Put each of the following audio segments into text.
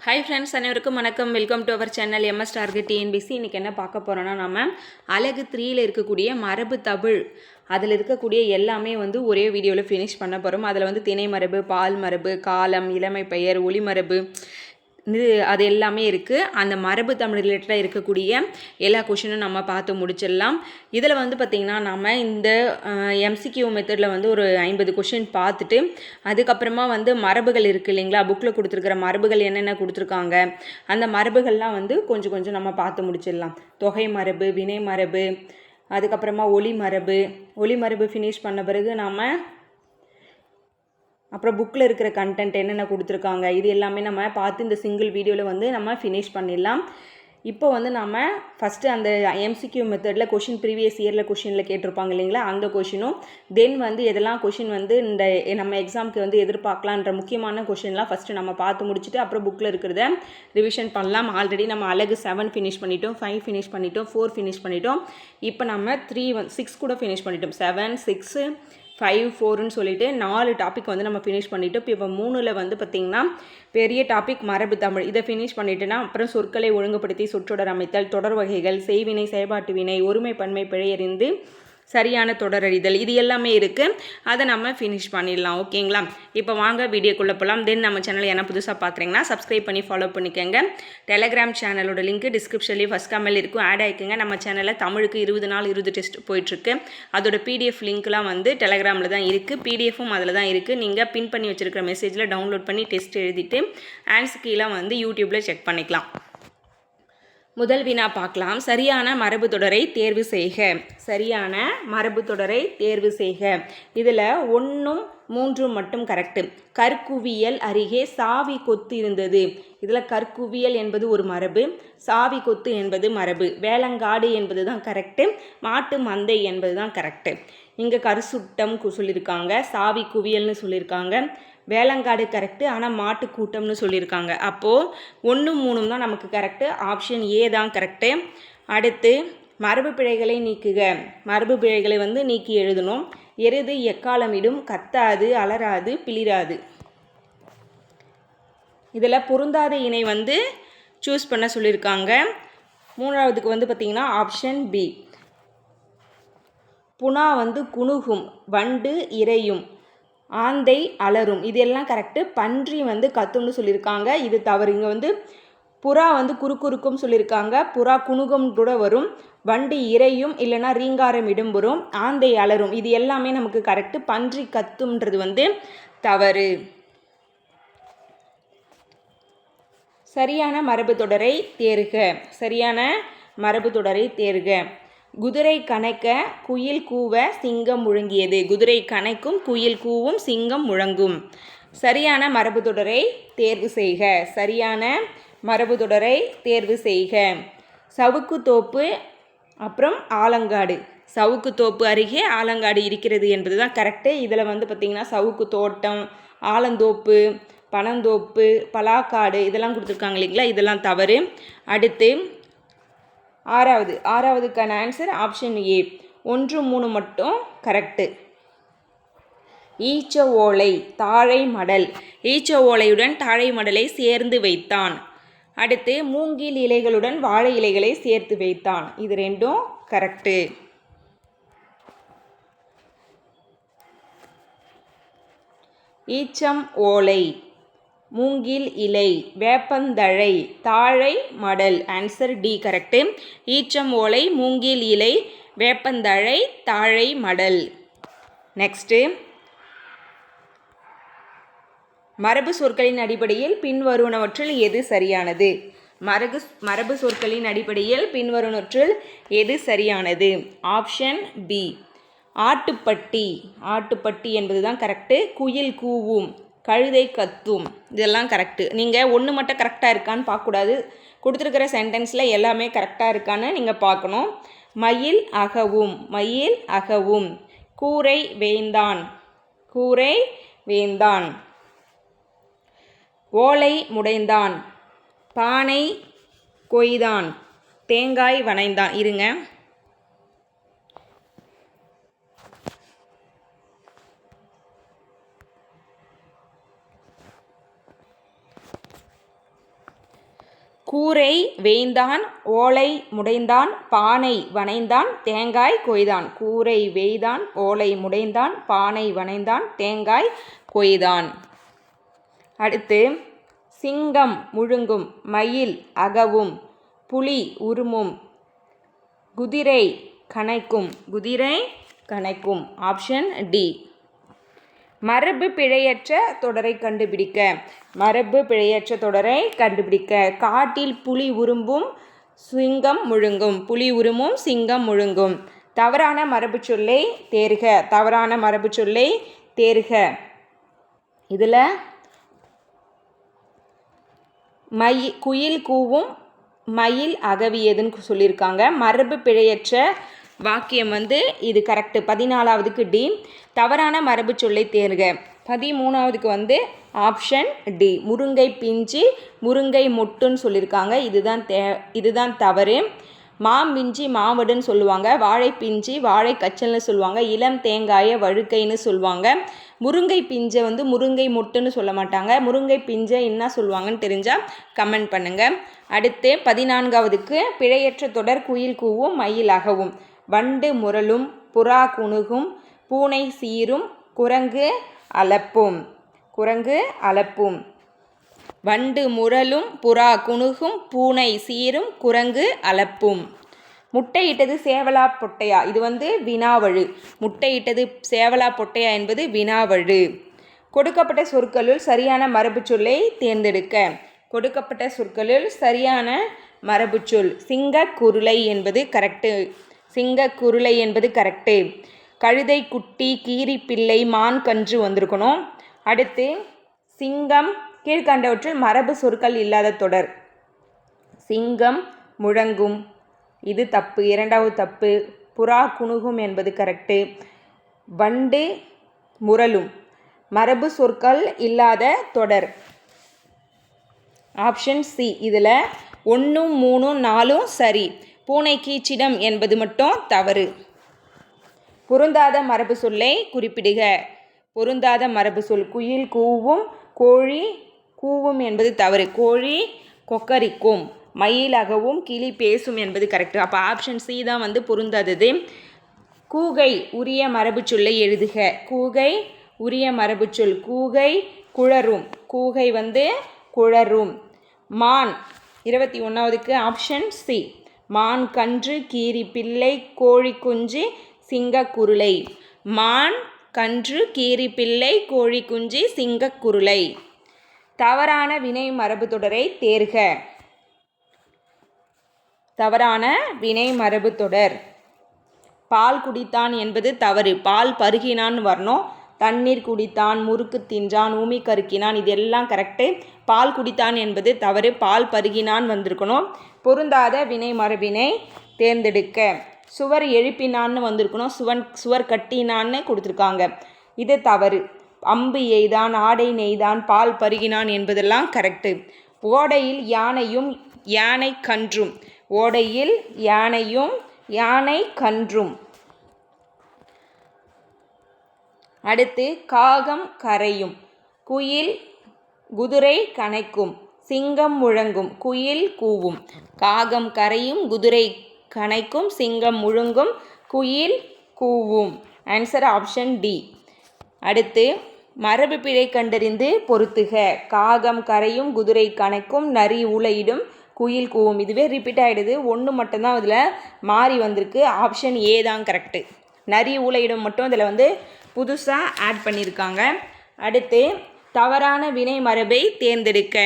Hi friends அனைவருக்கும் வணக்கம். Welcome to our channel MS target TNPSC இன்றைக்கி என்ன பார்க்க போகிறோன்னா நம்ம அழகு த்ரீயில் இருக்கக்கூடிய மரபு தமிழ் அதில் இருக்கக்கூடிய எல்லாமே வந்து ஒரே வீடியோவில் ஃபினிஷ் பண்ண போகிறோம் அதில் வந்து திணை மரபு பால் மரபு காலம் இளமை பெயர் ஒளி மரபு அது எல்லாமே இருக்குது அந்த மரபு தமிழ் ரிலேட்டடாக இருக்கக்கூடிய எல்லா கொஷினும் நம்ம பார்த்து முடிச்சிடலாம். இதில் வந்து பார்த்திங்கன்னா நம்ம இந்த எம்சிக்யூ மெத்தடில் வந்து ஒரு ஐம்பது கொஷின் பார்த்துட்டு அதுக்கப்புறமா வந்து மரபுகள் இருக்குது இல்லைங்களா? புக்கில் கொடுத்துருக்குற மரபுகள் என்னென்ன கொடுத்துருக்காங்க? அந்த மரபுகள்லாம் வந்து கொஞ்சம் கொஞ்சம் நம்ம பார்த்து முடிச்சிடலாம். தொகை மரபு வினை மரபு அதுக்கப்புறமா ஒளி மரபு ஒளி மரபு ஃபினிஷ் பண்ண பிறகு நாம் அப்புறம் புக்கில் இருக்கிற கண்டென்ட் என்னென்ன கொடுத்துருக்காங்க இது எல்லாமே நம்ம பார்த்து இந்த சிங்கிள் வீடியோவில் வந்து நம்ம ஃபினிஷ் பண்ணிடலாம். இப்போ வந்து நம்ம ஃபஸ்ட்டு அந்த எம்சிக்யூ மெத்தடில் கொஷின் ப்ரீவியஸ் இயரில் கொஷினில் கேட்டிருப்பாங்க இல்லைங்களா அந்த கொஷினும் தென் வந்து எதெல்லாம் கொஷின் வந்து இந்த நம்ம எக்ஸாமுக்கு வந்து எதிர்பார்க்கலான்ற முக்கியமான கொஷின்லாம் ஃபஸ்ட்டு நம்ம பார்த்து முடிச்சுட்டு அப்புறம் புக்கில் இருக்கிறத ரிவிஷன் பண்ணலாம். ஆல்ரெடி நம்ம அழகு செவன் ஃபினிஷ் பண்ணிட்டோம் ஃபைவ் ஃபினிஷ் பண்ணிட்டோம் ஃபோர் ஃபினிஷ் பண்ணிட்டோம். இப்போ நம்ம த்ரீ ஒன் சிக்ஸ் கூட ஃபினிஷ் பண்ணிட்டோம். செவன் சிக்ஸு ஃபைவ் ஃபோர்னு சொல்லிட்டு நாலு டாபிக் வந்து நம்ம ஃபினிஷ் பண்ணிவிட்டு இப்போ இப்போ மூணில் வந்து பார்த்திங்கன்னா பெரிய டாபிக் மரபு தமிழ். இதை ஃபினிஷ் பண்ணிட்டுனா அப்புறம் சொற்களை ஒழுங்குபடுத்தி சொற்றொடர் அமைத்தல் தொடர் வகைகள் செய்வினை செயல்பாட்டு வினை ஒருமை பன்மை பிழையறிந்து சரியான தொடரறிதல் இது எல்லாமே இருக்குது அதை நம்ம ஃபினிஷ் பண்ணிடலாம் ஓகேங்களா? இப்போ வாங்க வீடியோக்குள்ளே போகலாம் தென் நம்ம சேனல் என்ன புதுசாக பார்க்குறீங்கன்னா சப்ஸ்கிரைப் பண்ணி ஃபாலோ பண்ணிக்கோங்க. டெலகிராம் சேனலோட லிங்க் டிஸ்கிரிப்ஷன்லேயும் ஃபஸ்ட் கமெண்ட் இருக்கும். ஆட் ஆகிக்கோங்க நம்ம சேனலில் தமிழுக்கு இருபது நாள் இருபது டெஸ்ட் போயிட்டுருக்கு. அதோட பிடிஎஃப் லிங்க்லாம் வந்து டெலகிராமில் தான் இருக்குது பிடிஎஃப்பும் அதில் தான் இருக்குது நீங்கள் பின் பண்ணி வச்சுருக்கிற மெசேஜில் டவுன்லோட் பண்ணி டெஸ்ட் எழுதிட்டு ஆன்ஸ் கீழே வந்து யூடியூப்பில் செக் பண்ணிக்கலாம். முதல் வினா பார்க்கலாம். சரியான மரபு தொடரை தேர்வு செய்க. சரியான மரபு தொடரை தேர்வு செய்க. இதில் ஒன்றும் மூன்றும் மட்டும் கரெக்டு கற்குவியல் அருகே சாவி கொத்து இருந்தது. இதில் கற்குவியல் என்பது ஒரு மரபு சாவி கொத்து என்பது மரபு. வேளங்காடு என்பது தான் கரெக்டு மாட்டு மந்தை என்பது தான் கரெக்டு இங்கே கருசுட்டம் சொல்லியிருக்காங்க. சாவி குவியல்னு சொல்லியிருக்காங்க. வேளங்காடு கரெக்டு ஆனால் மாட்டு கூட்டம்னு சொல்லியிருக்காங்க. அப்போது ஒன்று மூணும் தான் நமக்கு கரெக்டு ஆப்ஷன் ஏ தான் கரெக்டு அடுத்து மரபு பிழைகளை நீக்குக. மரபு பிழைகளை வந்து நீக்கி எழுதணும். எருது எக்காலமிடும் கத்தாது அலராது பிளிராது. இதில் பொருந்தாத இணை வந்து சூஸ் பண்ண சொல்லியிருக்காங்க. மூணாவதுக்கு வந்து பார்த்திங்கன்னா ஆப்ஷன் பி புனா வந்து குணுகும் வண்டு இறையும். ஆந்தை அலரும். இது எல்லாம் கரெக்டு பன்றி வந்து கத்தும்னு சொல்லியிருக்காங்க. இது தவறு. இங்கே வந்து புறா வந்து குறுக்குறுக்கும் சொல்லியிருக்காங்க. புறா குணுகம் கூட வரும். வண்டி இறையும் இல்லைனா ரீங்காரம் இடம்பெறும் ஆந்தை அலரும். இது எல்லாமே நமக்கு கரெக்டு பன்றி கத்தும்ன்றது வந்து தவறு. சரியான மரபு தொடரை தேர்க. சரியான மரபு தொடரை தேர்க. குதிரை கணக்க குயில் கூவ சிங்கம் முழங்கியது. குதிரை கணைக்கும் குயில் கூவும் சிங்கம் முழங்கும். சரியான மரபு தொடரை தேர்வு செய்க. சரியான மரபு தொடரை தேர்வு செய்க. சவுக்கு தோப்பு அப்புறம் ஆலங்காடு. சவுக்கு தோப்பு அருகே ஆலங்காடு இருக்கிறது என்பது தான் கரெக்டு இதில் வந்து பார்த்திங்கன்னா சவுக்கு தோட்டம் ஆலந்தோப்பு பனந்தோப்பு பலாக்காடு இதெல்லாம் கொடுத்துருக்காங்க இல்லைங்களா? இதெல்லாம் தவறு. அடுத்து ஆறாவது ஆறாவதுக்கான ஆன்சர் ஆப்ஷன் ஏ ஒன்று மூணு மட்டும் கரெக்டு ஈச்ச ஓலை தாழை மடல். ஈச்ச ஓலையுடன் தாழை மடலை சேர்ந்து வைத்தான். அடுத்து மூங்கில் இலைகளுடன் வாழை இலைகளை சேர்த்து வைத்தான். இது ரெண்டும் கரெக்டு ஈச்சம் ஓலை. மூங்கில் இலை வேப்பந்தழை தாழை மடல். ஆன்சர் டி கரெக்டு ஈச்சம் ஓலை மூங்கில் இலை வேப்பந்தழை தாழை மடல். நெக்ஸ்ட்டு மரபு சொற்களின் அடிப்படையில் பின்வருவனவற்றில் எது சரியானது? மரபு மரபு சொற்களின் அடிப்படையில் பின்வருவனவற்றில் எது சரியானது? ஆப்ஷன் பி ஆட்டுப்பட்டி. ஆட்டுப்பட்டி என்பது தான் கரெக்டு குயில் கூவும். கழுதை கத்தும். இதெல்லாம் கரெக்டு நீங்கள் ஒன்று மட்டும் கரெக்டாக இருக்கான்னு பார்க்கக்கூடாது. கொடுத்துருக்கிற சென்டென்ஸில் எல்லாமே கரெக்டாக இருக்கான்னு நீங்கள் பார்க்கணும். மயில் அகவும் மயில் அகவும். கூரை வேந்தான் கூரை வேந்தான். ஓலை முடைந்தான் பானை கொய்தான் தேங்காய் வனைந்தான் இருங்க. கூரை வேய்ந்தான் ஓலை முடைந்தான் பானை வனைந்தான் தேங்காய் கொய்தான். கூரை வேய்தான் ஓலை முடைந்தான் பானை வனைந்தான் தேங்காய் கொய்தான். அடுத்து சிங்கம் முழுங்கும் மயில் அகவும் புலி உருமும் குதிரை கணைக்கும் குதிரை கணைக்கும். Option D. மரபு பிழையற்ற தொடரை கண்டுபிடிக்க. மரபு பிழையற்ற தொடரை கண்டுபிடிக்க. காட்டில் புலி உரும்பும் சிங்கம் முழுங்கும். புலி உருமும் சிங்கம் முழுங்கும். தவறான மரபு சொல்லை தேர்க. தவறான மரபு சொல்லை தேர்க. இதில் மயி குயில் கூவும் மயில் அகவியதுன்னு சொல்லியிருக்காங்க. மரபு பிழையற்ற வாக்கியம் வந்து இது கரெக்டு பதினாலாவதுக்கு டி தவறான மரபு சொல்லை தேர்க. பதிமூணாவதுக்கு வந்து ஆப்ஷன் டி முருங்கை பிஞ்சு முருங்கை மொட்டுன்னு சொல்லியிருக்காங்க இதுதான் தே இதுதான் தவறு. மாம்பிஞ்சி மாவடுன்னு சொல்லுவாங்க. வாழை பிஞ்சி வாழை கச்சல்னு சொல்லுவாங்க. இளம் தேங்காயை வழுக்கைன்னு சொல்லுவாங்க. முருங்கை பிஞ்சை வந்து முருங்கை மொட்டுன்னு சொல்ல மாட்டாங்க. முருங்கை பிஞ்சை என்ன சொல்லுவாங்கன்னு தெரிஞ்சால் கமெண்ட் பண்ணுங்கள் அடுத்து பதினான்காவதுக்கு பிழையற்ற தொடர் குயில் கூவும் மயில் அகவும் வண்டு முரளும் புறா குணுகும் பூனை சீரும் குரங்கு அலப்பும். குரங்கு அலப்பும். வண்டு முரலும் புறா குணுகும் பூனை சீரும் குரங்கு அலப்பும். முட்டையிட்டது சேவலா பொட்டையா? இது வந்து வினாவழு. முட்டையிட்டது சேவலா பொட்டையா என்பது வினாவழு. கொடுக்கப்பட்ட சொற்களுள் சரியான மரபு சொல்லை தேர்ந்தெடுக்க. கொடுக்கப்பட்ட சொற்களுள் சரியான மரபுச்சொல் சிங்க குருளை என்பது கரெக்டு சிங்க குருளை என்பது கரெக்டு கழுதை குட்டி கீரி பிள்ளை மான் கன்று வந்திருக்கணும். அடுத்து சிங்கம் கீழ்கண்டவற்றில் மரபு சொற்கள் இல்லாத தொடர். சிங்கம் முழங்கும். இது தப்பு. இரண்டாவது தப்பு. புறா குணுகும் என்பது கரெக்டு வண்டு முரலும். மரபு சொற்கள் இல்லாத தொடர். ஆப்ஷன் சி இதில் ஒன்றும் மூணும் நாலும் சரி. பூனை கீச்சிடம் என்பது மட்டும் தவறு. பொருந்தாத மரபு சொல்லை குறிப்பிடுக. பொருந்தாத மரபு சொல் குயில் கூவும் கோழி கூவும் என்பது தவறு. கோழி கொக்கரிக்கும் மயிலாகவும் கிளி பேசும் என்பது கரெக்டு அப்போ ஆப்ஷன் சி தான் வந்து பொருந்தாதது. கூகை உரிய மரபு சொல்லை எழுதுக. கூகை உரிய மரபு சொல் கூகை குழரும். கூகை வந்து குழரும். மான் இருபத்தி ஒன்றாவதுக்கு ஆப்ஷன் சி மான் கன்று கீரி பிள்ளை கோழி குஞ்சு சிங்கக்குருளை. மான் கன்று கீரி பிள்ளை கோழி குஞ்சு சிங்கக்குருளை. தவறான வினை மரபு தொடரை தேர்க. தவறான வினை மரபு தொடர். பால் குடித்தான் என்பது தவறு. பால் பருகினான் வரணும். தண்ணீர் குடித்தான் முறுக்கு தின்றான் ஊமி கருக்கினான் இதெல்லாம் கரெக்டு பால் குடித்தான் என்பது தவறு. பால் பருகினான் வந்திருக்கணும். பொருந்தாத வினை மரபினை தேர்ந்தெடுக்க. சுவர் எழுப்பினான்னு வந்திருக்கணும். சுவன் சுவர் கட்டினான்னு கொடுத்துருக்காங்க. இது தவறு. அம்பு எய்தான் ஆடை நெய்தான் பால் பருகினான் என்பதெல்லாம் கரெக்டு ஓடையில் யானையும் யானை கன்றும். ஓடையில் யானையும் யானை கன்றும். அடுத்து காகம் கரையும். குயில் குதிரை கனைக்கும் சிங்கம் முழங்கும் குயில் கூவும். காகம் கரையும் குதிரை கனைக்கும் சிங்கம் முழுங்கும் குயில் கூவும். ஆன்சர் ஆப்ஷன் டி அடுத்து மரபு பிழை கண்டறிந்து பொருத்துக. காகம் கரையும் குதிரை கணக்கும் நரி உலையிடும் குயில் கூவும். இதுவே ரிப்பீட் ஆகிடுது ஒன்று மட்டும்தான் இதில் மாறி வந்திருக்கு. ஆப்ஷன் ஏ தான் கரெக்டு நரி உலையிடும் மட்டும் இதில் வந்து புதுசாக ஆட் பண்ணியிருக்காங்க அடுத்து தவறான வினை மரபை தேர்ந்தெடுக்க.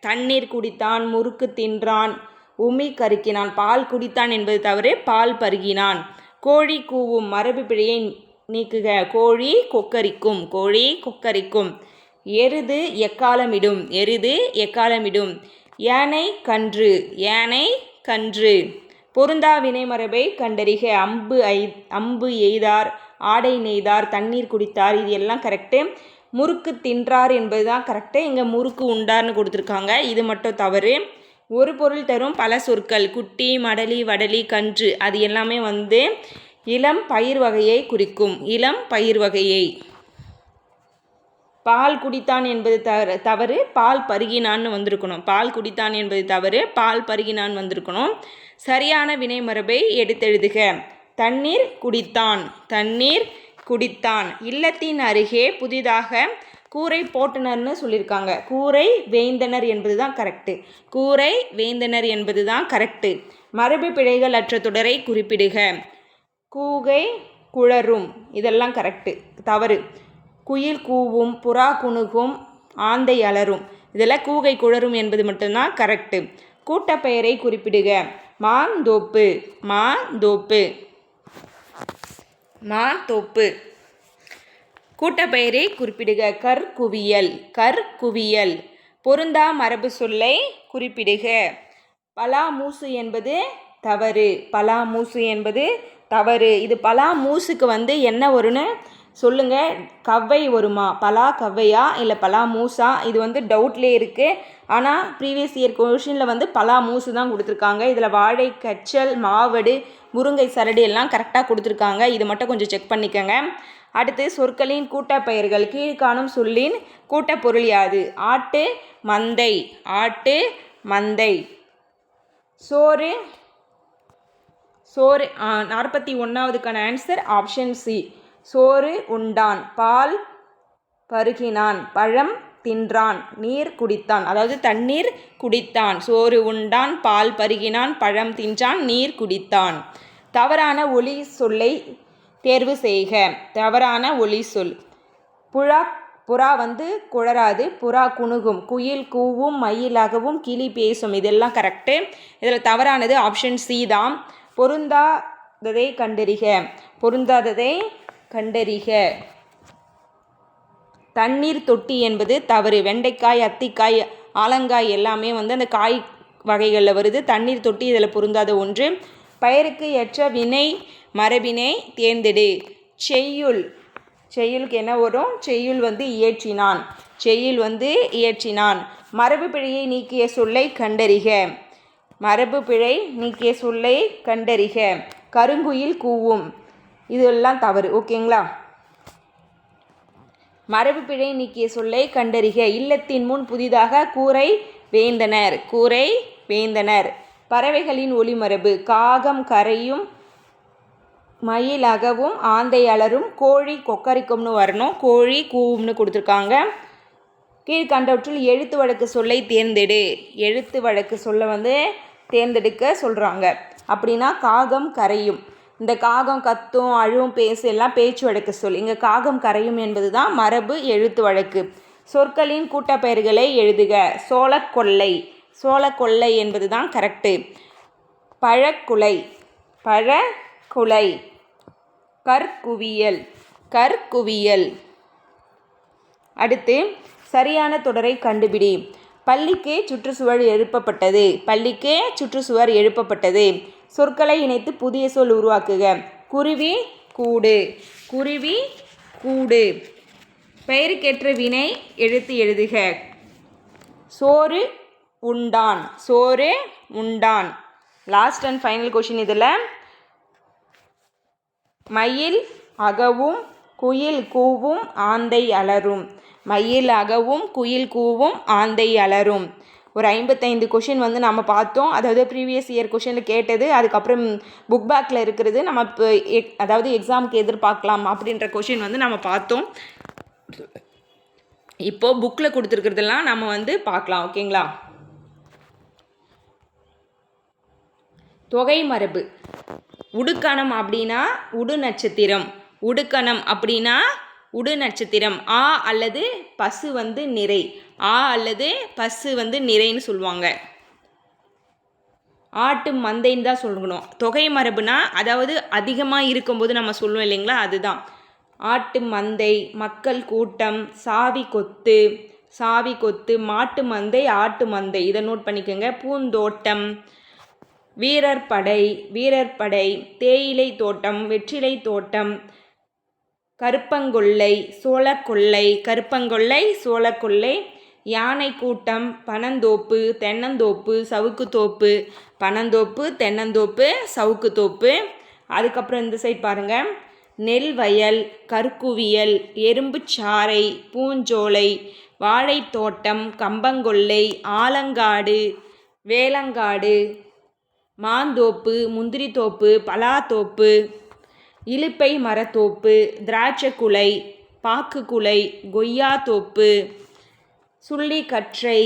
தண்ணீர் குடித்தான் முறுக்கு தின்றான். உமி கருக்கினான் பால் குடித்தான் என்பது தவறு பால் பருகினான். கோழி கூவும் மரபு பிழையை நீக்குக கோழி கொக்கரிக்கும் கோழி கொக்கரிக்கும். எருது எக்காலமிடும் எருது எக்காலமிடும். யானை கன்று யானை கன்று. பொருந்தா வினைமரபை கண்டறிக அம்பு ஐ அம்பு எய்தார் ஆடை நெய்தார் தண்ணீர் குடித்தார். இது எல்லாம் கரெக்டு முறுக்கு தின்றார் என்பது தான் கரெக்டு இங்கே முறுக்கு உண்டார்னு கொடுத்துருக்காங்க. இது மட்டும் தவறு. ஒரு பொருள் தரும் பல சொற்கள். குட்டி மடலி வடலி கன்று. அது எல்லாமே வந்து இளம் பயிர் வகையை குறிக்கும். இளம் பயிர் வகையை. பால் குடித்தான் என்பது தவறு தவறு. பால் பருகினான்னு வந்திருக்கணும். பால் குடித்தான் என்பது தவறு. பால் பருகினான் வந்திருக்கணும். சரியான வினைமரபை எடுத்தெழுதுக. தண்ணீர் குடித்தான். தண்ணீர் குடித்தான். இல்லத்தின் அருகே புதிதாக கூரை போட்டனர்னு சொல்லியிருக்காங்க. கூரை வேந்தனர் என்பது தான் கரெக்டு கூரை வேந்தனர் என்பது தான் கரெக்டு மரபு பிழைகள் அற்ற தொடரை குறிப்பிடுக. கூகை குளரும் இதெல்லாம் கரெக்டு தவறு. குயில் கூவும் புறா குணுகும் ஆந்தை அலரும். இதெல்லாம் கூகை குளரும் என்பது மட்டும்தான் கரெக்டு கூட்டப்பெயரை குறிப்பிடுக. மாந்தோப்பு. மாந்தோப்பு. மாந்தோப்பு கூட்டப்பெயரை குறிப்பிடுக. கற்குவியல். கற்குவியல். பொருந்தா மரபு சொல்லை குறிப்பிடுக. பலாமூசு என்பது தவறு. பலாமூசு என்பது தவறு. இது பலாமூசுக்கு வந்து என்ன வரும்னு சொல்லுங்கள் கவ்வை வருமா? பலா கவ்வையா? இல்லை பலா மூசா இது வந்து டவுட்லேயே இருக்குது ஆனால் ப்ரீவியஸ் இயர் கொஷினில் வந்து பலா மூசு தான் கொடுத்துருக்காங்க. இதில் வாழை கச்சல் மாவடு முருங்கை சரடி எல்லாம் கரெக்டாக கொடுத்துருக்காங்க. இது மட்டும் கொஞ்சம் செக் பண்ணிக்கோங்க. அடுத்து சொற்களின் கூட்டப்பெயர்கள். கீழ்காணும் சொல்லின் கூட்டப்பொருள் யாது? ஆட்டு மந்தை. ஆட்டு மந்தை. சோறு சோறு நாற்பத்தி ஒன்றாவதுக்கான ஆன்சர் ஆப்ஷன் சி சோறு உண்டான். பால் பருகினான். பழம் தின்றான் நீர் குடித்தான். அதாவது தண்ணீர் குடித்தான். சோறு உண்டான் பால் பருகினான் பழம் தின்றான் நீர் குடித்தான். தவறான ஒளி சொல்லை தேர்வு செய்க. தவறான ஒளி சொல். புறா புறா வந்து குழறாது புறா குணுகும். குயில் கூவும் மயிலாகவும் கிளி பேசும். இதெல்லாம் கரெக்டு இதில் தவறானது ஆப்ஷன் சி தான். பொருந்தாததை கண்டறிக. பொருந்தாததை கண்டறிக. தண்ணீர் தொட்டி என்பது தவறு. வெண்டைக்காய் அத்திக்காய் ஆலங்காய் எல்லாமே வந்து அந்த காய் வகைகளில் வருது. தண்ணீர் தொட்டி இதில் பொருந்தாத ஒன்று. பயிருக்கு ஏற்ற வினை மரபினை தேர்ந்தெடு. செய்யுள். செய்யுளுக்கு என்ன வரும்? செய்யுள் வந்து இயற்றினான். செய்யுள் வந்து இயற்றினான். மரபு பிழையை நீக்கிய சொல்லை கண்டறிக. மரபு பிழை நீக்கிய சொல்லை கண்டறிக. கருங்குயில் கூவும். இதெல்லாம் தவறு. ஓகேங்களா? மரபு பிழை நீக்கிய சொல்லை கண்டறிக. இல்லத்தின் முன் புதிதாக கூரை வேந்தனர். கூரை வேந்தனர். பறவைகளின் ஒளிமரபு காகம் கரையும் மயில் அகவும் ஆந்தை அலரும் கோழி கொக்கரிக்கும்னு வரணும். கோழி கூவும்னு கொடுத்துருக்காங்க. கீழ்கண்டவற்றில் எழுத்து வழக்கு சொல்லை தேர்ந்தெடு. எழுத்து வழக்கு சொல்ல வந்து தேர்ந்தெடுக்க சொல்கிறாங்க அப்படின்னா காகம் கரையும். இந்த காகம் கத்தும் அழுவும் பேசு எல்லாம் பேச்சு வழக்கு சொல். இங்கே காகம் கரையும் என்பது தான் மரபு எழுத்து வழக்கு. சொற்களின் கூட்டப்பெயர்களை எழுதுக. சோளக்கொல்லை சோளக்கொல்லை என்பது தான் கரெக்டு பழக்குலை. பழக்குலை. கற்குவியல். கற்குவியல். அடுத்து சரியான தொடரை கண்டுபிடி. பள்ளிக்கே சுற்றுச்சுவர் எழுப்பப்பட்டது. பள்ளிக்கே சுற்றுச்சுவர் எழுப்பப்பட்டது. சொற்களை இணைத்து புதிய சொல் உருவாக்குக. குருவி கூடு. குருவி கூடு. பெயருக்கேற்ற வினை எழுத்து எழுதுக. சோறு உண்டான். சோறு உண்டான். லாஸ்ட் அண்ட் ஃபைனல் கொஷின் இதில். மயில் அகவும் குயில் கூவும் ஆந்தை அலரும். மயில் அகவும் குயில் கூவும் ஆந்தை அலரும். ஒரு ஐம்பத்தைந்து கொஷின் வந்து நம்ம பார்த்தோம். அதாவது ப்ரீவியஸ் இயர் கொஷினில் கேட்டது அதுக்கப்புறம் புக் பேக்கில் இருக்கிறது நம்ம இப்போ எக் அதாவது எக்ஸாமுக்கு எதிர்பார்க்கலாம் அப்படின்ற கொஷின் வந்து நம்ம பார்த்தோம். இப்போது புக்கில் கொடுத்துருக்கிறதெல்லாம் நம்ம வந்து பார்க்கலாம் ஓகேங்களா தொகை மரபு. உடுக்கணம் அப்படின்னா உடு நட்சத்திரம் உடுக்கணம் அப்படின்னா உடு நட்சத்திரம். ஆ அல்லது பசு வந்து நிறை. ஆ அல்லது பசு வந்து நிறைன்னு சொல்லுவாங்க. ஆட்டு மந்தைன்னு தான் சொல்லணும். தொகை மரபுனா அதாவது அதிகமாக இருக்கும்போது நம்ம சொல்லுவோம் இல்லைங்களா? அதுதான். ஆட்டு மந்தை மக்கள் கூட்டம் சாவி கொத்து சாவி கொத்து மாட்டு மந்தை ஆட்டு மந்தை. இதை நோட் பண்ணிக்கோங்க. பூந்தோட்டம் வீரர் படை வீரர் படை தேயிலை தோட்டம் வெற்றிலை தோட்டம் கருப்பங்கொல்லை சோளக்கொல்லை கருப்பங்கொல்லை சோளக்கொள்ளை யானை கூட்டம் பனந்தோப்பு தென்னந்தோப்பு சவுக்குத்தோப்பு பனந்தோப்பு தென்னந்தோப்பு சவுக்குத்தோப்பு. அதுக்கப்புறம் இந்த சைட் பாருங்கள் நெல் வயல் கற்குவியல் எறும்புச்சாறை பூஞ்சோலை வாழைத்தோட்டம் கம்பங்கொல்லை ஆலங்காடு வேலங்காடு மாந்தோப்பு முந்திரித்தோப்பு பலாத்தோப்பு. இலுப்பை மரத்தோப்பு திராட்சைக்குலை பாக்குக்குலை கொய்யாத்தோப்பு சுள்ளிக்கற்றை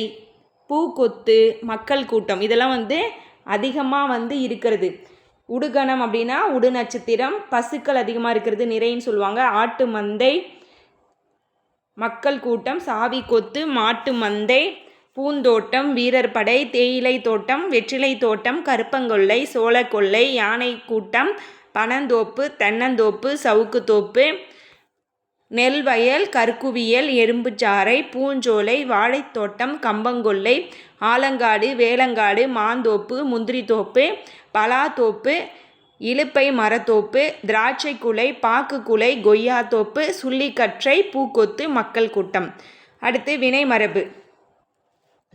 பூக்கொத்து மக்கள் கூட்டம். இதெல்லாம் வந்து அதிகமாக வந்து இருக்கிறது. உடுகணம் அப்படின்னா உடு நட்சத்திரம் பசுக்கள் அதிகமாக இருக்கிறது நிறைன்னு சொல்லுவாங்க. ஆட்டு மந்தை மக்கள் கூட்டம் சாவி கொத்து மாட்டு மந்தை பூந்தோட்டம் வீரர் படை தேயிலை தோட்டம் வெற்றிலை தோட்டம் கருப்பங்கொல்லை சோளக்கொல்லை யானை கூட்டம் பனந்தோப்பு தென்னந்தோப்பு சவுக்குத்தோப்பு நெல் வயல் கற்குவியல் எறும்புச்சாறை பூஞ்சோலை வாழைத்தோட்டம் கம்பங்கொல்லை ஆலங்காடு வேலங்காடு மாந்தோப்பு முந்திரித்தோப்பு பலாத்தோப்பு இலுப்பை மரத்தோப்பு திராட்சை குலை பாக்கு குலை கொய்யாத்தோப்பு சுள்ளிக்கற்றை பூக்கொத்து மக்கள் கூட்டம். அடுத்து வினை மரபு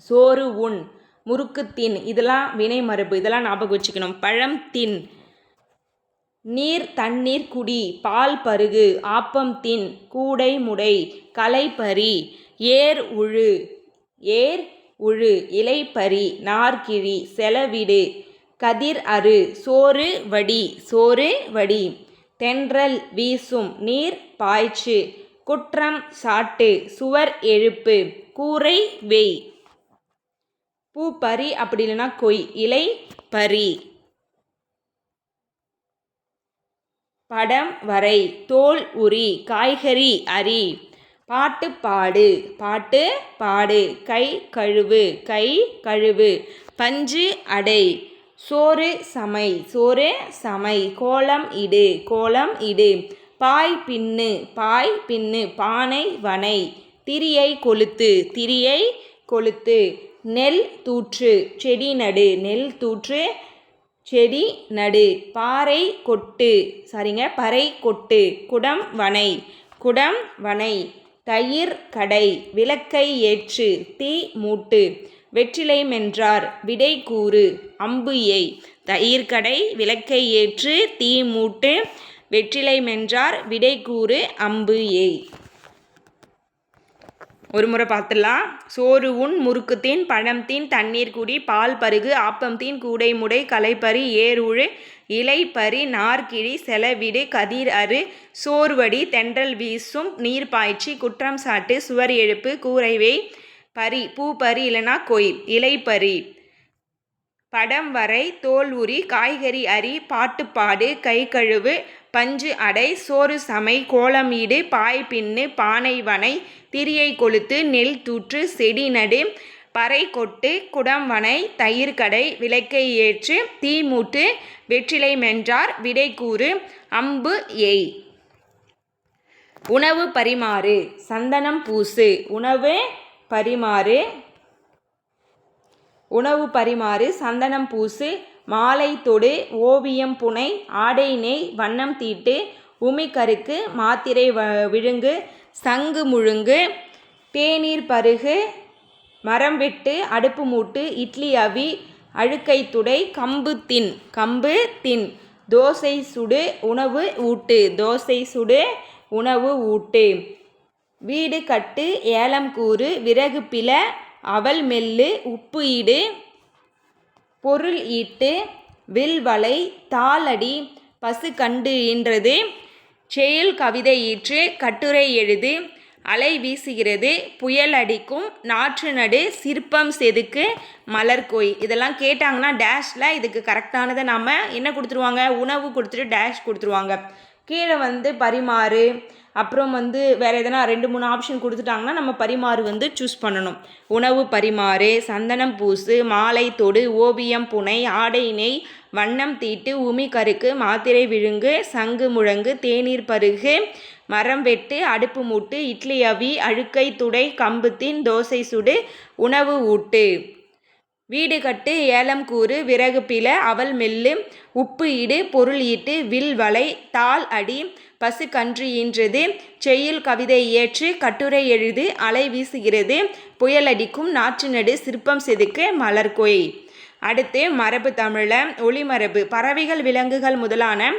சோறு உண் முறுக்கு தின் இதெல்லாம் வினை மரபு இதெல்லாம் ஞாபகம் வச்சுக்கணும். பழம் தின். நீர் தண்ணீர் குடி பால் பருகு ஆப்பம் தின் கூடை முடை களைப்பறி ஏர் உழு ஏர் உழு இலைப்பறி நார்கிழி செலவிடு கதிர் அறு சோறு வடி சோறு வடி தென்றல் வீசும் நீர் பாய்ச்சு குற்றம் சாட்டு சுவர் எழுப்பு கூரை வெய். பூ பறி அப்படி இல்லைன்னா கொய் இலை பறி படம் வரை தோல் உரி காய்கறி அரி. பாட்டு பாடு பாட்டு பாடு. கை கழுவு கை கழுவு. பஞ்சு அடை. சோறு சமை சோறு சமை. கோலம் இடு கோலம் இடு. பாய் பின்னு பாய் பின்னு. பானை வனை. திரியை கொளுத்து திரியை கொளுத்து. நெல் தூற்று செடி நடு. நெல் தூற்று செடி நடு. பாறை கொட்டு. சாரிங்க? பறை கொட்டு. குடம் வனை. குடம் வனை. தயிர் கடை. விளக்கை ஏற்று. தீ மூட்டு. வெற்றிலை மென்றார். விடை கூறு. அம்பு ஏய். தயிர் கடை. விளக்கை ஏற்று. தீ மூட்டு. வெற்றிலை மென்றார். விடை கூறு. அம்பு ஏய். ஒரு முறை பார்த்துடலாம். சோறு உண் முறுக்கு தீன் பழம் தீன் தண்ணீர் குடி பால் பருகு ஆப்பம் தீன் கூடை முடை களைப்பறி ஏர் இலை பறி நார்கிழி செலவிடு கதிர் அறு சோர்வடி தென்றல் வீசும் நீர் பாய்ச்சி குற்றம் சாட்டு சுவர் எழுப்பு கூரைவை பறி பூ பறி இல்லைனா கொய் இலைப்பறி படம் வரை தோல் உரி காய்கறி அரி பாட்டு பாடு கை கழுவு பஞ்சு அடை சோறு சமை கோலமீடு பாய் பின்னு பானை வனை திரியை கொளுத்து நெல் தூற்று செடி நடு பறை கொட்டு குடம் வனை தயிர் கடை விளக்கை ஏற்று தீ மூட்டு வெற்றிலை மென்றார் விடை கூறு அம்பு எய் உணவு பரிமாறு சந்தனம் பூசு உணவு பரிமாறு உணவு பரிமாறு சந்தனம் பூசு மாலை தொடு ஓவியம் புனை ஆடை நெய் வண்ணம் தீட்டு உமி கருக்கு மாத்திரை வ விழுங்கு சங்கு முழுங்கு தேநீர் பருகு மரம் வெட்டு அடுப்பு மூட்டு இட்லி அவி அழுக்கை துடை கம்பு தின் கம்பு தின் தோசை சுடு உணவு ஊட்டு தோசை சுடு உணவு ஊட்டு. வீடு கட்டு ஏலம் கூறு விறகு பில அவல் மெல்லு உப்பு ஈடு பொருள் ஈட்டு வில்வளை தாளடி பசு கண்டு ஈன்றது செயல் கவிதை ஈற்று கட்டுரை எழுது அலை வீசுகிறது புயல் அடிக்கும் நாற்று நடு சிற்பம் செதுக்கு மலர்கோய் இதெல்லாம் கேட்டாங்கன்னா டேஷில் இதுக்கு கரெக்டானதை நாம் என்ன கொடுத்துருவாங்க? உணவு கொடுத்துட்டு டேஷ் கொடுத்துருவாங்க. கீழே வந்து பரிமாறு அப்புறம் வந்து வேறு எதனா ரெண்டு மூணு ஆப்ஷன் கொடுத்துட்டாங்கன்னா நம்ம பரிமாறு வந்து சூஸ் பண்ணணும். உணவு பரிமாறு சந்தனம் பூசு மாலை தொடு ஓவியம் புனை ஆடை நெய் வண்ணம் தீட்டு உமி கருக்கு மாத்திரை விழுங்கு சங்கு முழங்கு தேநீர் பருகு மரம் வெட்டு அடுப்பு மூட்டு இட்லி அவி அழுக்கை துடை கம்புத்தின் தோசை சுடு உணவு ஊட்டு. வீடு கட்டு ஏலம் கூறு விறகு பில அவல் மெல்லு உப்பு இடு பொருள் ஈட்டு வில் வலை தாள் அடி பசு கன்று ஈன்றது. செய்யுள் கவிதை ஏற்று கட்டுரை எழுது அலை வீசுகிறது. புயலடிக்கும் நாற்று நடு சிற்பம் செதுக்கு மலர்கொய். அடுத்து மரபு தமிழில் ஒளிமரபு பறவைகள் விலங்குகள் முதலான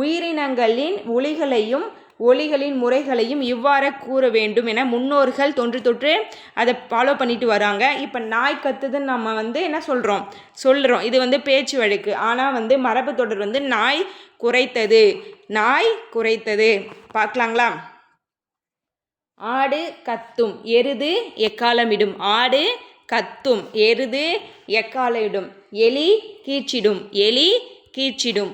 உயிரினங்களின் ஒளிகளையும் ஒலிகளின் முறைகளையும் இவ்வாறு கூற வேண்டும் என முன்னோர்கள் தொன்று தொற்று அதை ஃபாலோ பண்ணிட்டு வராங்க. இப்போ நாய் கத்துதுன்னு நம்ம வந்து என்ன சொல்கிறோம் சொல்கிறோம் இது வந்து பேச்சு வழக்கு. ஆனால் வந்து மரபு தொடர் வந்து நாய் குறைத்தது. நாய் குறைத்தது. பார்க்கலாங்களா? ஆடு கத்தும். எருது எக்காலமிடும். ஆடு கத்தும். எருது எக்காலமிடும். எலி கீச்சிடும். எலி கீச்சிடும்.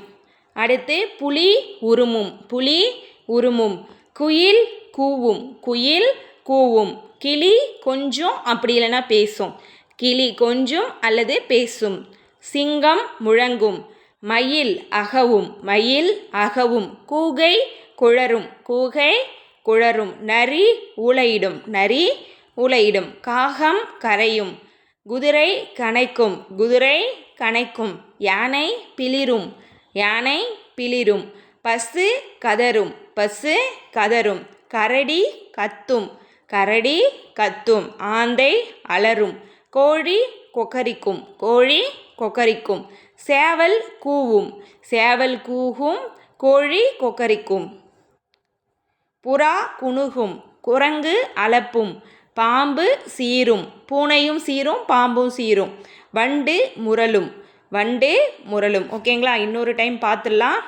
அடுத்து புலி உருமும். புலி உருமும். குயில் கூவும். குயில் கூவும். கிளி கொஞ்சம் அப்படி இல்லைன்னா பேசும். கிளி கொஞ்சம் அல்லது பேசும். சிங்கம் முழங்கும். மயில் அகவும். மயில் அகவும். கூகை குழரும். கூகை குழரும். நரி ஊளையிடும். நரி ஊளையிடும். காகம் கரையும். குதிரை கனைக்கும் குதிரை கனைக்கும் யானை பிளிரும். யானை பிளிரும். பசு கதரும். பசு கதரும் கரடி கத்தும் கரடி கத்தும் ஆந்தை அலறும் கோழி கொக்கரிக்கும் கோழி கொக்கரிக்கும் சேவல் கூவும் சேவல் கூவும் கோழி கொக்கரிக்கும். புறா குணுகும் குரங்கு அலப்பும் பாம்பு சீரும் பூனையும் சீரும் பாம்பும் சீரும். வண்டு முரலும் வண்டு முரலும். ஓகேங்களா? இன்னொரு டைம் பார்த்துடலாம்.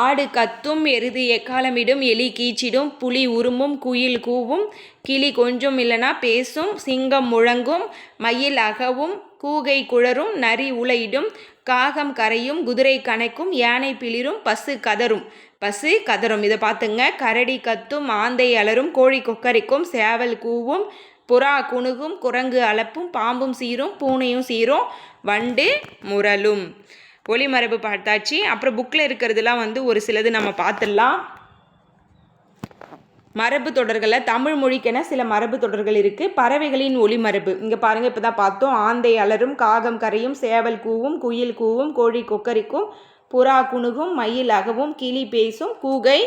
ஆடு கத்தும் எருது எக்காலமிடும் எலி கீச்சிடும் புலி உருமும் குயில் கூவும் கிளி கொஞ்சம் இல்லைனா பேசும் சிங்கம் முழங்கும் மயில் அகவும் கூகை குழரும் நரி உலையிடும் காகம் கரையும் குதிரை கணக்கும் யானை பிளிரும் பசு கதரும். பசு கதரும். இதை பார்த்துங்க கரடி கத்தும் ஆந்தை அலரும் கோழி கொக்கரிக்கும் சேவல் கூவும் புறா குணுகும் குரங்கு அலப்பும் பாம்பும் சீரும் பூனையும் சீரும் வண்டு முரலும். ஒளிமரபு பார்த்தாச்சு. அப்புறம் புக்கில் இருக்கிறதுலாம் வந்து ஒரு சிலது நம்ம பார்த்துடலாம். மரபு தொடர்களில் தமிழ் மொழிக்கென சில மரபு தொடர்கள் இருக்குது பறவைகளின் ஒளிமரபு இங்கே பாருங்கள் இப்போ தான் பார்த்தோம். ஆந்தை அலரும் காகம் கரையும் சேவல் கூவும் குயில் கூவும் கோழி கொக்கரிக்கும் புறா குணுகும் மயில் அகவும் கிளி பேசும் கூகை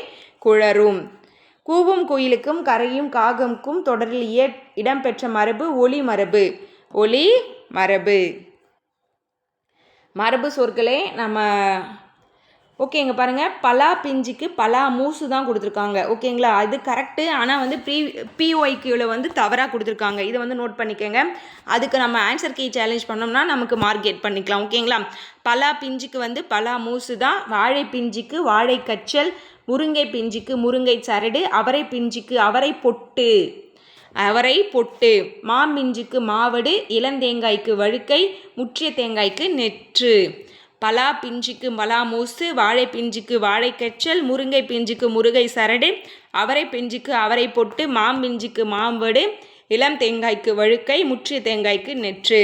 குழரும். கூவும் குயிலுக்கும் கரையும் காகமுக்கும் தொடரில் இடம்பெற்ற மரபு ஒளி மரபு. ஒளி மரபு. மரபு சொற்களே நம்ம ஓகேங்க பாருங்கள் பலா பிஞ்சுக்கு பலா மூசு தான் கொடுத்துருக்காங்க. ஓகேங்களா அது கரெக்டு ஆனால் வந்து ப்ரீ பிஒய்க்கியூவில் வந்து தவறாக கொடுத்துருக்காங்க. இதை வந்து நோட் பண்ணிக்கோங்க. அதுக்கு நம்ம ஆன்சர் கீ சேலஞ்ச் பண்ணோம்னா நமக்கு மார்க் கெட் பண்ணிக்கலாம். ஓகேங்களா பலா பிஞ்சுக்கு வந்து பலா மூசு தான். வாழை பிஞ்சுக்கு வாழை கச்சல் முருங்கை பிஞ்சுக்கு முருங்கை சரடு அவரை பிஞ்சுக்கு அவரை பொட்டு. அவரை பொட்டு. மாம்பிஞ்சுக்கு மாவடு இளந்தேங்காய்க்கு வழுக்கை முற்றிய தேங்காய்க்கு நெற்று. பலா பிஞ்சுக்கு பலா மூசு வாழை பிஞ்சுக்கு வாழைக்கச்சல் முருங்கை பிஞ்சுக்கு முருகை சரடு அவரை பிஞ்சுக்கு அவரை பொட்டு மாம்பிஞ்சுக்கு மாம்படு இளம் தேங்காய்க்கு வழுக்கை முற்றிய தேங்காய்க்கு நெற்று.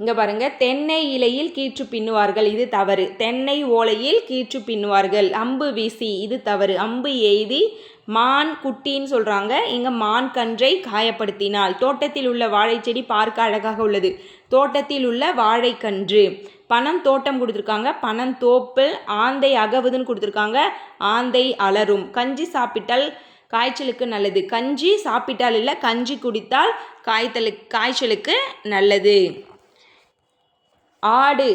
இங்கே பாருங்கள் தென்னை இலையில் கீற்று பின்னுவார்கள் இது தவறு. தென்னை ஓலையில் கீற்று பின்னுவார்கள் அம்பு வீசி இது தவறு. அம்பு எய்தி மான் குட்டின்னு சொல்கிறாங்க இங்கே மான் கன்றை காயப்படுத்தினால். தோட்டத்தில் உள்ள வாழைச்செடி பார்க்க அழகாக உள்ளது. தோட்டத்தில் உள்ள வாழைக்கன்று பணம் தோட்டம் கொடுத்துருக்காங்க பணம் தோப்பு ஆந்தை அகவுதுன்னு கொடுத்துருக்காங்க ஆந்தை அலரும். கஞ்சி சாப்பிட்டால் காய்ச்சலுக்கு நல்லது. கஞ்சி சாப்பிட்டால் இல்லை கஞ்சி குடித்தால் காய்த்தலு காய்ச்சலுக்கு நல்லது. ஆடு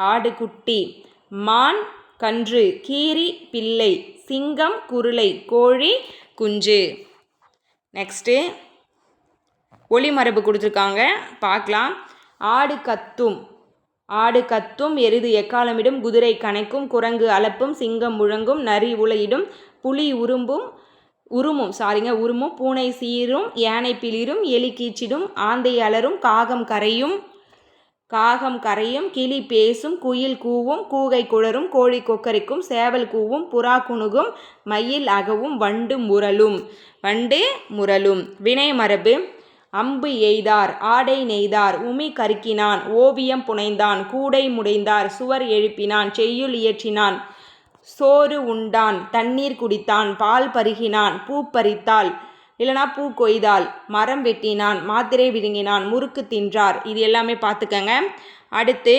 ஆடு குட்டி மான் கன்று கீரி பிள்ளை சிங்கம் குருளை கோழி குஞ்சு. நெக்ஸ்ட்டு ஒளிமரபு கொடுத்துருக்காங்க. பார்க்கலாம். ஆடு கத்தும். ஆடு கத்தும் எருது எக்காலமிடும் குதிரை கணைக்கும் குரங்கு அலப்பும் சிங்கம் முழங்கும் நரி உலையிடும் புலி உரும்பும் உருமும் சாரிங்க உருமும் பூனை சீரும் யானை பிளிரும் எலி கீச்சிடும் ஆந்தை அலரும் காகம் கரையும் காகம் கரையும் கிளி பேசும் குயில் கூவும் கூகை குளரும் கோழி கொக்கரிக்கும் சேவல் கூவும் புறா குணுகும் மயில் அகவும் வண்டு முரலும். வண்டு முரலும். வினை மரபு. அம்பு எய்தார் ஆடை நெய்தார் உமி கருக்கினான் ஓவியம் புனைந்தான் கூடை முடைந்தார் சுவர் எழுப்பினான் செய்யுள் இயற்றினான் சோறு உண்டான் தண்ணீர் குடித்தான் பால் பருகினான் பூ பறித்தாள் இல்லைனா பூ கொய்தால் மரம் வெட்டினான் மாத்திரை விழுங்கினான் முறுக்கு தின்றார். இது எல்லாமே பார்த்துக்கங்க. அடுத்து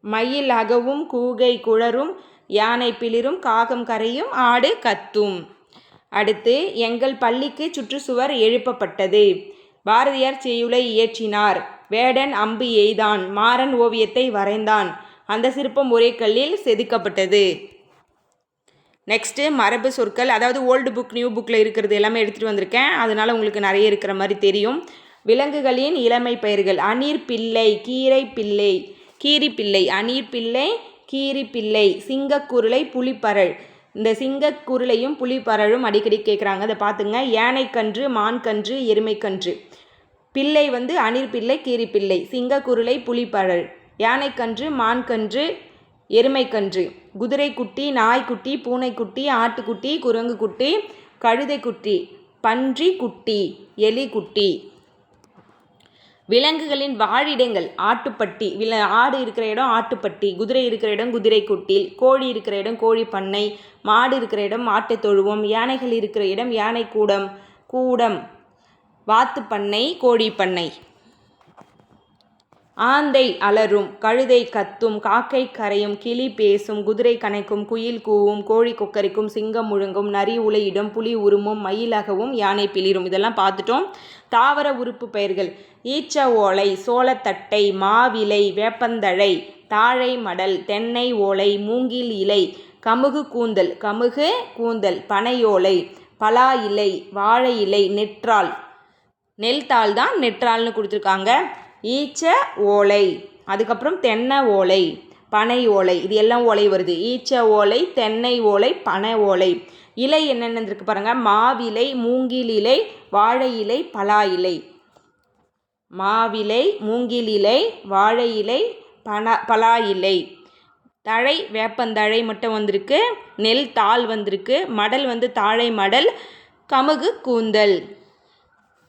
மயில் அகவும் கூகை குளரும் யானை பிளிரும் காகம் கரையும் ஆடு கத்தும். அடுத்து எங்கள் பள்ளிக்கு சுற்றுச்சுவர் எழுப்பப்பட்டது. பாரதியார் செய்யுளை இயற்றினார். வேடன் அம்பு எய்தான் மாறன் ஓவியத்தை வரைந்தான். அந்த சிற்பம் ஒரே கல்லில் செதுக்கப்பட்டது. நெக்ஸ்ட்டு மரபு சொற்கள் அதாவது ஓல்டு புக் நியூ புக்கில் இருக்கிறது எல்லாமே எடுத்துகிட்டு வந்திருக்கேன். அதனால் உங்களுக்கு நிறைய இருக்கிற மாதிரி தெரியும். விலங்குகளின் இளமை பெயர்கள் அநீர் பிள்ளை கீரை பிள்ளை கீரி பிள்ளை அநீர் பிள்ளை கீரி பிள்ளை சிங்கக்குருளை புலிப்பரல். இந்த சிங்கக்குருளையும் புலிப்பரலும் அடிக்கடி கேட்குறாங்க அதை பார்த்துங்க யானைக்கன்று மான்கன்று எருமைக்கன்று. பிள்ளை வந்து அணிர் பிள்ளை கீரி பிள்ளை சிங்கக்குருளை புலிப்பரல். யானைக்கன்று மான்கன்று எருமைக்கன்று. குதிரைக்குட்டி நாய்க்குட்டி பூனைக்குட்டி ஆட்டுக்குட்டி குரங்குக்குட்டி கழுதைக்குட்டி பன்றி குட்டி எலிக்குட்டி. விலங்குகளின் வாழிடங்கள் ஆட்டுப்பட்டி. வில ஆடு இருக்கிற இடம் ஆட்டுப்பட்டி. குதிரை இருக்கிற இடம் குதிரை குட்டில் கோழி இருக்கிற இடம் கோழி பண்ணை மாடு இருக்கிற இடம் மாட்டை தொழுவம். யானைகள் இருக்கிற இடம் யானை கூடம். கூடம் வாத்து பண்ணை கோழி பண்ணை ஆந்தை அலறும் கழுதை கத்தும் காக்கை கரையும் கிளி பேசும் குதிரை கனைக்கும் குயில் கூவும் கோழி கொக்கரிக்கும் சிங்கம் முழுங்கும் நரி உலையிடும் புலி உருமும் மயிலகவும் யானை பிளிரும். இதெல்லாம் பார்த்துட்டோம். தாவர உறுப்பு பெயர்கள். ஈச்ச ஓலை சோளத்தட்டை மாவிலை வேப்பந்தழை தாழை மடல் தென்னை ஓலை மூங்கில் இலை கமுகு கூந்தல் கமுகு கூந்தல் பனையோலை பலா இலை வாழை இலை நெற்றால். நெல் தாள் தான் நெற்றால்னு கொடுத்துருக்காங்க. ஈச்ச ஓலை அதுக்கப்புறம் தென்னை ஓலை பனை ஓலை இது எல்லாம் ஓலை வருது. ஈச்ச ஓலை தென்னை ஓலை பனை ஓலை. இலை என்னென்ன இருக்கு பாருங்க. மாவிலை மூங்கில் இலை வாழை இலை பலா இலை. மாவிலை மூங்கில் இலை வாழை இலை பனா பலா இலை. தழை வேப்பந்தழை மட்டும் வந்திருக்கு. நெல் தாள் வந்திருக்கு. மடல் வந்து தாழை மடல். கமுகு கூந்தல்.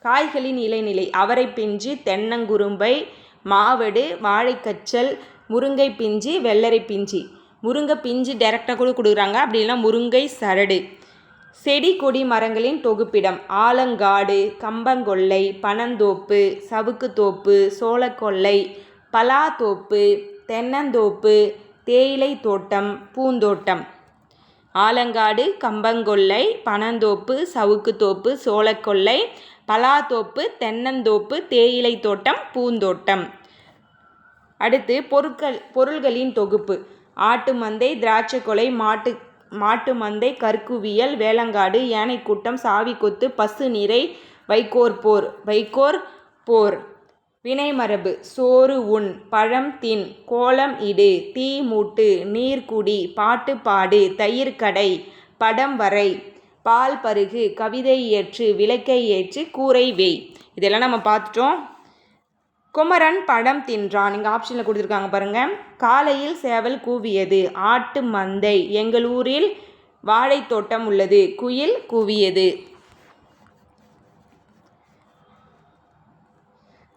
காய்களின் இலைநிலை அவரை பிஞ்சு தென்னங்குரும்பை மாவடு வாழைக்கச்சல் முருங்கை பிஞ்சு வெள்ளரை பிஞ்சு. முருங்கை பிஞ்சு டைரெக்டாக கூட கொடுக்குறாங்க. அப்படி முருங்கை சரடு. செடி கொடி மரங்களின் தொகுப்பிடம். ஆலங்காடு கம்பங்கொல்லை பனந்தோப்பு சவுக்குத்தோப்பு சோளக்கொல்லை பலாத்தோப்பு தென்னந்தோப்பு தேயிலை தோட்டம் பூந்தோட்டம். ஆலங்காடு கம்பங்கொல்லை பனந்தோப்பு சவுக்குத்தோப்பு சோளக்கொல்லை பலாத்தோப்பு தென்னந்தோப்பு தேயிலை தோட்டம் பூந்தோட்டம். அடுத்து பொருட்கள் பொருள்களின் தொகுப்பு. ஆட்டு மந்தை திராட்சை கொலை மாட்டு மாட்டு மந்தை கற்குவியல் வேலங்காடு யானைக்கூட்டம் சாவிக்கொத்து பசு நிறை வைக்கோர் போர் வைக்கோர் போர். வினைமரபு சோறு உண் பழம் தின் கோலம் இடு தீ மூட்டு நீர்க்குடி பாட்டு பாடு தயிர் கடை படம் வரை. பால் பருகு கவிதை ஏற்று விளக்கை ஏற்று கூரை வேய். இதெல்லாம் நம்ம பார்த்துட்டோம். குமரன் படம் தின்றான். இங்கே ஆப்ஷனில் கொடுத்துருக்காங்க பாருங்கள் காலையில் சேவல் கூவியது ஆட்டு மந்தை. எங்கள் ஊரில் வாழைத்தோட்டம் உள்ளது குயில் கூவியது.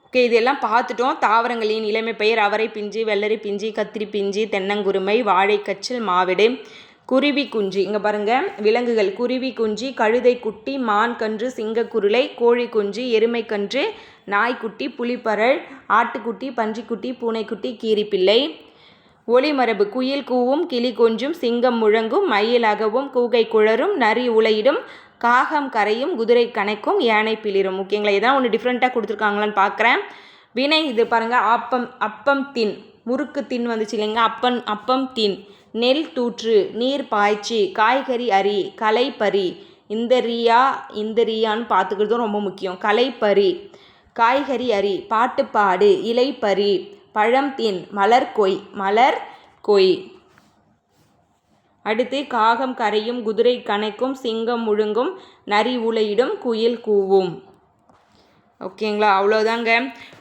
ஓகே இதெல்லாம் பார்த்துட்டோம். தாவரங்களின் இளமை பெயர் அவரை பிஞ்சு வெள்ளரி பிஞ்சு கத்திரி பிஞ்சு தென்னங்குருமை வாழைக்கச்சில் மாவிடு. குருவி குஞ்சு. இங்கே பாருங்கள் விலங்குகள். குருவி குஞ்சு கழுதை குட்டி மான் கன்று சிங்கக்குருளை கோழி குஞ்சு எருமை கன்று நாய்க்குட்டி புலிப்பரல் ஆட்டுக்குட்டி பன்றிக்குட்டி பூனைக்குட்டி கீரிப்பிள்ளை ஒளிமரபு குயில் கூவும் கிளி கொஞ்சும் சிங்கம் முழங்கும் மயில் அகவும் கூகை குழரும் நரி உலையிடும் காகம் கரையும் குதிரை கணைக்கும் யானை பிளிரும். ஓகேங்களா? இதான் ஒன்று டிஃப்ரெண்ட்டாக கொடுத்துருக்காங்களான்னு பார்க்குறேன் வினை இது பாருங்கள் அப்பம் அப்பம் தின். முறுக்கு தின் வந்துச்சு இல்லைங்க அப்பன் அப்பம் தின். நெல் தூற்று நீர் பாய்ச்சி காய்கறி அரி கலைப்பறி இந்த ரியா இந்த ரியான்னு பார்த்துக்கிறதும் ரொம்ப முக்கியம். கலைப்பறி காய்கறி அரி பாட்டுப்பாடு இலைப்பறி பழம் தின் மலர் கொய் மலர் கொய். அடுத்து காகம் கரையும் குதிரை கணைக்கும் சிங்கம் முழுங்கும் நரி உலையிடும் குயில் கூவும். ஓகேங்களா? அவ்வளோதாங்க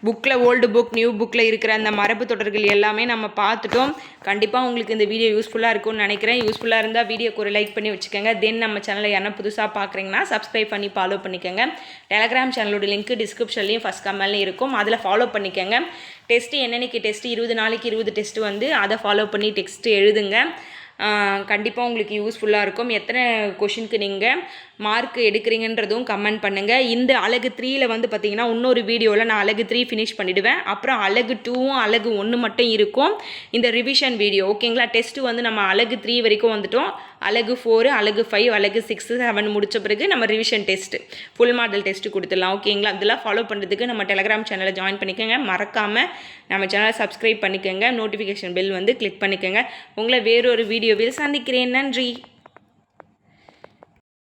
புக்கில் ஓல்டு புக் நியூ புக்கில் இருக்கிற அந்த மரபு தொடர்கள் எல்லாமே நம்ம பார்த்துட்டோம். கண்டிப்பாக உங்களுக்கு இந்த வீடியோ யூஸ்ஃபுல்லாக இருக்கும்னு நினைக்கிறேன். யூஸ்ஃபுல்லாக இருந்தால் வீடியோக்கு ஒரு லைக் பண்ணி வச்சுக்கோங்க. தென் நம்ம சேனலை யாரா புதுசாக பார்க்குறீங்கன்னா சப்ஸ்கிரைப் பண்ணி ஃபாலோ பண்ணிக்கோங்க. டெலகிராம் சேனலோட லிங்க் டிஸ்கிரிப்ஷன்லேயும் ஃபஸ்ட் கமெண்ட்லேயும் இருக்கும். அதில் ஃபாலோ பண்ணிக்கோங்க. டெஸ்ட்டு என்னென்னைக்கு டெஸ்ட்டு இருபது நாளைக்கு இருபது டெஸ்ட்டு வந்து அதை ஃபாலோ பண்ணி டெக்ஸ்ட்டு எழுதுங்க. கண்டிப்பாக உங்களுக்கு யூஸ்ஃபுல்லாக இருக்கும். எத்தனை கொஷினுக்கு நீங்கள் மார்க் எடுக்கிறீங்கன்றதும் கமெண்ட் பண்ணுங்கள் இந்த அழகு த்ரீயில் வந்து பார்த்தீங்கன்னா இன்னொரு வீடியோவில் நான் அழகு த்ரீ ஃபினிஷ் பண்ணிவிடுவேன் அப்புறம் அழகு டூவும் அழகு ஒன்று மட்டும் இருக்கும். இந்த ரிவிஷன் வீடியோ ஓகேங்களா டெஸ்ட்டு வந்து நம்ம அழகு த்ரீ வரைக்கும் வந்துட்டோம். அழகு ஃபோரு அழகு ஃபைவ் அழகு சிக்ஸு செவன் முடிச்ச பிறகு நம்ம revision test full model test கொடுத்துடலாம் ஓகேங்களா இதெல்லாம் ஃபாலோ பண்ணுறதுக்கு நம்ம டெலகிராம் சேனலை ஜாயின் பண்ணிக்கோங்க. மறக்காமல் நம்ம சேனலை சப்ஸ்கிரைப் பண்ணிக்கோங்க. நோட்டிஃபிகேஷன் பெல் வந்து கிளிக் பண்ணிக்கோங்க. உங்களை வேறொரு வீடியோவில் சந்திக்கிறேன். நன்றி.